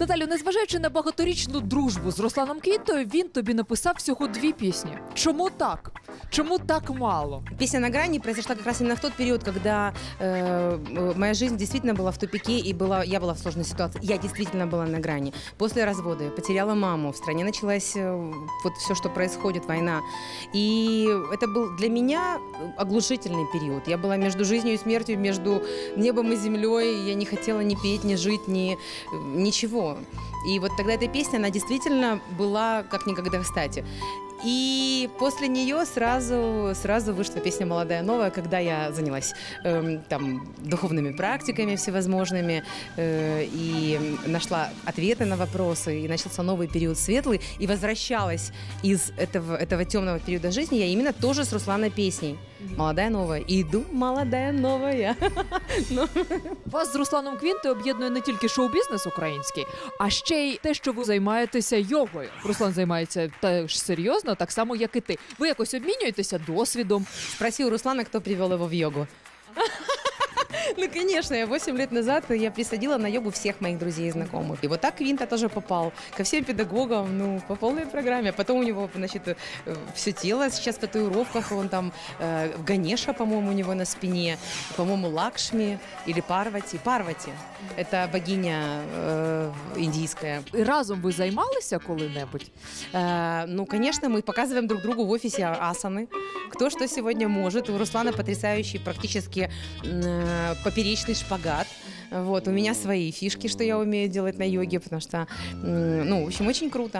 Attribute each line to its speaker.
Speaker 1: Наталю, незважаючи на багаторічну дружбу з Русланом Квінтою, він тобі написав всього дві пісні. Чому так? Чому так мало?
Speaker 2: Песня на грани произошла как раз именно в тот период, когда э, э, моя жизнь действительно была в тупике и была, я была в сложной ситуации. Я действительно была на грани. После развода я потеряла маму, в стране началась э, вот все, что происходит, война. И это был для меня оглушительный период. Я была между жизнью и смертью, между небом и землей. Я не хотела ни петь, ни жить, ни ничего. И вот тогда эта песня, она действительно была как никогда кстати. И после нее сразу, сразу вышла песня «Молодая новая», когда я занялась эм, там духовными практиками всевозможными э, и нашла ответы на вопросы, и начался новый период светлый, и возвращалась из этого, этого темного периода жизни я именно тоже с Руслана песней «Молодая новая». Иду, молодая новая. Ну,
Speaker 1: Вас з Русланом Квінтою об'єднує не тільки шоу-бізнес український, а ще й те, що ви займаєтеся йогою. Руслан займається теж серйозно, так само як і ти. Ви якось обмінюєтеся досвідом.
Speaker 2: Спроси у Руслана, кто привел его в йогу. Ну, конечно, я 8 лет назад я присадила на йогу всех моих друзей и знакомых. И вот так Квинта тоже попал ко всем педагогам, ну, по полной программе. Потом у него, значит, все тело сейчас в татуировках, он там, э, Ганеша, по-моему, у него на спине, по-моему, Лакшми или Парвати. Парвати – это богиня э, индийская.
Speaker 1: І разом ви займалися коли-небудь?
Speaker 2: Э, ну, конечно, мы показываем друг другу в офисе асаны. Кто что сегодня может. У Руслана потрясающий практически э, поперечный шпагат. Вот, у меня свои фишки, что я умею делать на йоге, потому что, ну, в общем, очень круто.